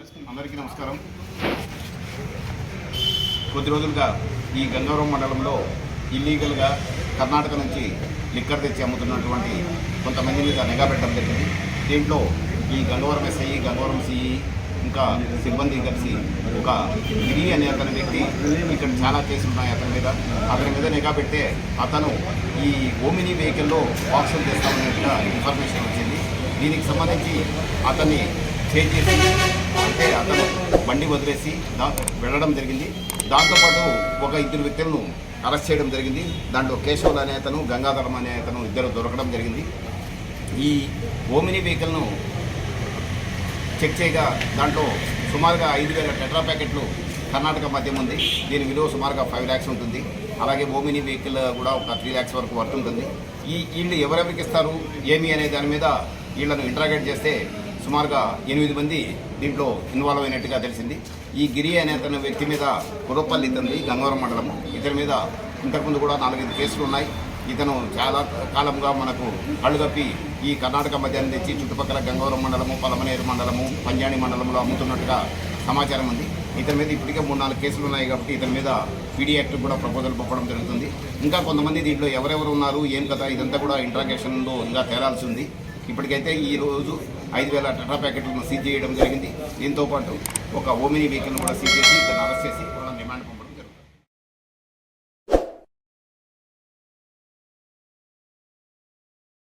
అందరికీ నమస్కారం. కొద్ది రోజులుగా ఈ గంగవరం మండలంలో ఇల్లీగల్గా కర్ణాటక నుంచి లిక్కర్ తెచ్చి అమ్ముతున్నటువంటి కొంతమంది మీద నిఘా పెట్టడం జరిగింది. దీంట్లో ఈ గంగవరం ఎస్ఐ గంగవరం సిఈ ఇంకా సిబ్బంది కలిసి ఒక గిరి అనే అతని వ్యక్తి ఇక్కడ చాలా కేసులు ఉన్నాయి అతని మీద. అతని మీద నిఘా పెడితే అతను ఈ ఓమినీ వెహికల్లో ఆప్షన్ చేస్తామన్నట్టుగా ఇన్ఫర్మేషన్ వచ్చింది. దీనికి సంబంధించి అతన్ని చేసి అయితే అతను బండి వదిలేసి దా వెళ్ళడం జరిగింది. దాంతోపాటు ఒక ఇద్దరు వ్యక్తులను అరెస్ట్ చేయడం జరిగింది. దాంట్లో కేశవులు అనే అతను గంగాధరం అనే అతను ఇద్దరు దొరకడం జరిగింది. ఈ ఓమిని వెహికల్ను చెక్ చేయగా దాంట్లో సుమారుగా ఐదు వేల టెట్రా ప్యాకెట్లు కర్ణాటక మద్యం ఉంది. దీని విలువ సుమారుగా ఫైవ్ ల్యాక్స్ ఉంటుంది. అలాగే ఓమినీ వెహికల్ కూడా ఒక త్రీ ల్యాక్స్ వరకు వర్త్ ఉంటుంది. ఈ వీళ్ళు ఎవరెవరికి ఇస్తారు? ఏమి అనే దాని మీద వీళ్ళను ఇంటరాగేట్ చేస్తే సుమారుగా ఎనిమిది మంది దీంట్లో ఇన్వాల్వ్ అయినట్టుగా తెలిసింది. ఈ గిరి అనే అతని వ్యక్తి మీద కురపల్లి ఇతంది గంగవరం మండలము. ఇతని మీద ఇంతకుముందు కూడా నాలుగైదు కేసులు ఉన్నాయి. ఇతను చాలా కాలంగా మనకు కళ్ళు కప్పి ఈ కర్ణాటక మద్యాన్ని తెచ్చి చుట్టుపక్కల గంగవరం మండలము పలమనేరు మండలము పంజాని మండలంలో అమ్ముతున్నట్టుగా సమాచారం ఉంది. ఇతని మీద ఇప్పటికే మూడు నాలుగు కేసులు ఉన్నాయి కాబట్టి ఇతని మీద పీడీ యాక్ట్ కూడా ప్రపోజల్ పంపడం జరుగుతుంది. ఇంకా కొంతమంది దీంట్లో ఎవరెవరు ఉన్నారు ఏం కదా ఇదంతా కూడా ఇంట్రాగేషన్లో ఇంకా తేలాల్సి ఉంది. ఇప్పటికైతే ఈ రోజు ఐదు వేల టటా ప్యాకెట్లను సీజ్ చేయడం జరిగింది. దీంతో పాటు ఒక ఓమినీ వెహికల్ను కూడా సీజ్ చేసి ఇతను అరెస్ట్ చేసి